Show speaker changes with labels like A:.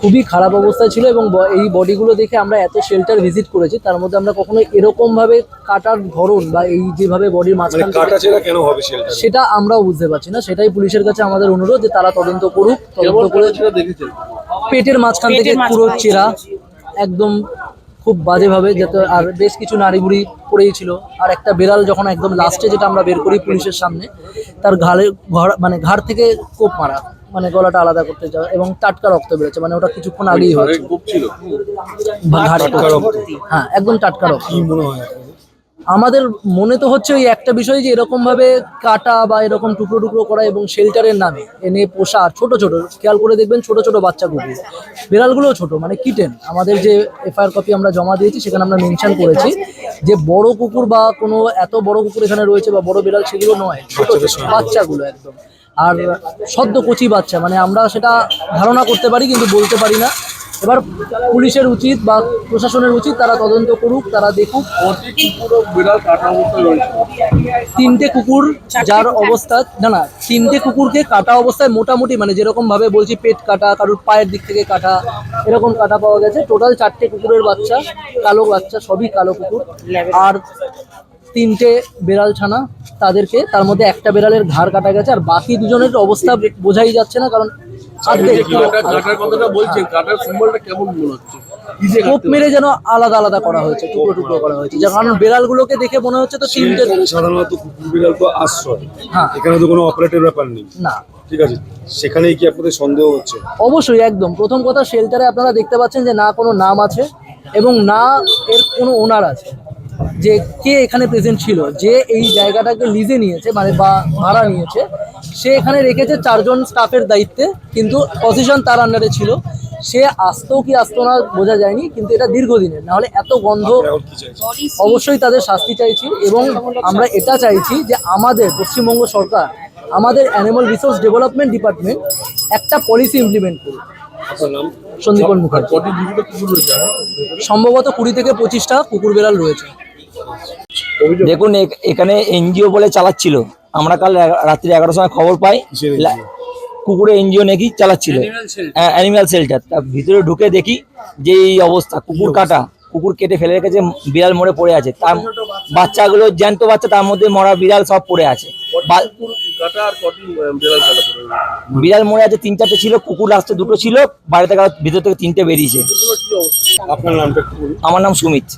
A: খুবই খারাপ অবস্থায় ছিল এবং ব- এই বডিগুলো দেখে আমরা এত শেল্টার ভিজিট করেছি তার মধ্যে আমরা কখনো এরকম ভাবে কাটার ধরন বা এই যেভাবে বডির
B: মানে
A: মাঝখান
B: কাটা কেন হবে
A: সেটা আমরাও বুঝতে পারছি না। সেটাই পুলিশের কাছে আমাদের অনুরোধ যে তারা তদন্ত করুক তদন্ত করে পেটের মাঝখান থেকে পুরো চেরা একদম খুব বাজেভাবে যাতে আর বেশ কিছু নারী বুড়ি পড়েই ছিল। আর একটা বেড়াল যখন একদম লাস্টে যেটা আমরা বের করি পুলিশের সামনে তার ঘাড়ে ঘর মানে ঘাড় থেকে কোপ মারা মানে গলাটা আলাদা করতে যাওয়া এবং টাটকা রক্ত বেরোচ্ছে মানে ওটা কিছুক্ষণ আগেই হয়েছে। হ্যাঁ একদম টাটকা রক্ত।
B: মনে হয়?
A: আমাদের মনে তো হচ্ছে ওই একটা বিষয় যে এরকম ভাবে কাটা বা এরকম টুকরো টুকরো করা এবং শেল্টারের নামে এনে পোষা ছোট ছোট খেয়াল করে দেখবেন ছোট ছোট বাচ্চা কুকুর বিড়ালগুলোও ছোট মানে কিটেন। আমাদের যে এফআইআর কপি আমরা জমা দিয়েছি সেখানে আমরা মেনশন করেছি যে বড় কুকুর বা কোনো এত বড় কুকুর এখানে রয়েছে বা বড় বিড়াল সেগুলো নয় ছোট বাচ্চাগুলো একদম। আর সদ্য কচি বাচ্চা মানে আমরা সেটা ধারণা করতে পারি কিন্তু বলতে পারি না। এবার পুলিশের উচিত বা প্রশাসনের উচিত তারা তদন্ত করুক তারা দেখুক। তিনটে কুকুর যার অবস্থা না না তিনটে কুকুরকে কাটা অবস্থায় মোটামুটি মানে যেরকম ভাবে বলছি পেট কাটা কারোর পায়ের দিক থেকে কাটা এরকম কাটা পাওয়া গেছে। টোটাল চারটে কুকুরের বাচ্চা কালো বাচ্চা সবই কালো কুকুর। আর তিনটে বেড়াল ছানা তাদেরকে তার মধ্যে একটা বেড়ালের ঘাড় কাটা গেছে আর বাকি দুজনের অবস্থা বোঝাই যাচ্ছে না কারণ
C: মনে
A: কোপ মেরে যেন আলাদা আলাদা করা হয়েছে টুকরো টুকরো করা হয়েছে। যার কারণ বেড়ালগুলোকে দেখে মনে হচ্ছে তো তিনটে
B: সাধারণত কুকুর বিড়াল তো আশ্রয়
A: হ্যাঁ।
B: এখানে তো কোনো অপারেটের ব্যাপার নেই।
A: না।
B: ঠিক আছে সেখানেই কি আপনাদের সন্দেহ হচ্ছে?
A: অবশ্যই একদম। প্রথম কথা শেল্টারে আপনারা দেখতে পাচ্ছেন যে না কোনো নাম আছে এবং না এর কোনো ওনার আছে। যে কে এখানে প্রেজেন্ট ছিল যে এই জায়গাটাকে লিজে নিয়েছে মানে বা ভাড়া নিয়েছে সে এখানে রেখেছে চারজন স্টাফের দায়িত্বে কিন্তু পজিশন তার আন্ডারে ছিল। সে আসতো কি আসতো না বোঝা যায়নি কিন্তু এটা দীর্ঘদিনের। নাহলে এত গন্ধ অবশ্যই তাদের শাস্তি চাইছি এবং আমরা এটা চাইছি যে আমাদের পশ্চিমবঙ্গ সরকার আমাদের অ্যানিমাল রিসোর্স ডেভেলপমেন্ট ডিপার্টমেন্ট একটা পলিসি ইমপ্লিমেন্ট করুক। সন্দীপন মুখার্জি। সম্ভবত কুড়ি থেকে পঁচিশটা কুকুর বেড়াল রয়েছে।
D: দেখুন এখানে এনজিও বলে চালাচ্ছিল। আমরা কাল রাত্রি এগারোটার সময় খবর পাই? কুকুরের এনজিও নাকি চালাচ্ছিল। অ্যানিম্যাল শেল্টার তার ভিতরে ঢুকে দেখি যে এই অবস্থা কুকুর কাটা। কুকুর কেটে ফেলে রেখেছে বিড়াল মরে পড়ে আছে। তার বাচ্চাগুলো জ্যান্ত বাচ্চা তার মধ্যে মরা বিড়াল সব পড়ে আছে।
C: কুকুর বিড়াল
D: মরে আছে তিন চারটে ছিল কুকুর লাস্টে দুটো ছিল বাড়িতে ভিতর থেকে তিনটে বেরিয়েছে।
B: আপনার নামটা
D: আমার নাম সুমিত।